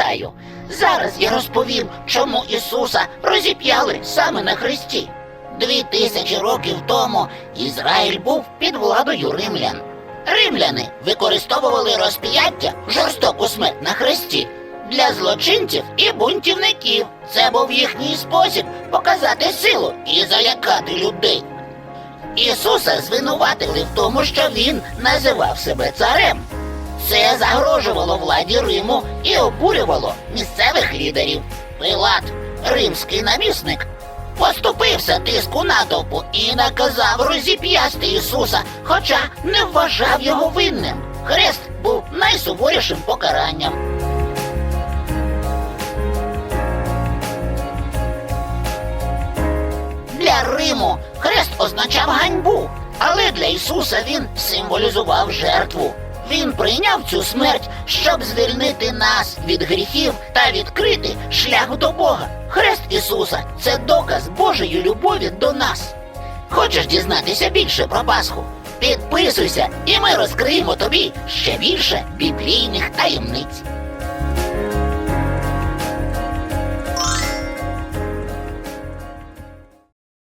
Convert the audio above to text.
пам'ятаю. Зараз я розповім, чому Ісуса розіп'яли саме на хресті. Дві тисячі років тому Ізраїль був під владою римлян. Римляни використовували розп'яття жорстоку смерть на хресті для злочинців і бунтівників. Це був їхній спосіб показати силу і залякати людей. Ісуса звинуватили в тому, що він називав себе царем. Це загрожувало владі Риму і обурювало місцевих лідерів. Пилат, римський намісник, поступився тиску натовпу і наказав розіп'ясти Ісуса, хоча не вважав його винним. Хрест був найсуворішим покаранням. Для Риму хрест означав ганьбу, але для Ісуса він символізував жертву. Він прийняв цю смерть, щоб звільнити нас від гріхів та відкрити шлях до Бога. Хрест Ісуса це доказ Божої любові до нас. Хочеш дізнатися більше про Пасху? Підписуйся, і ми розкриємо тобі ще більше біблійних таємниць.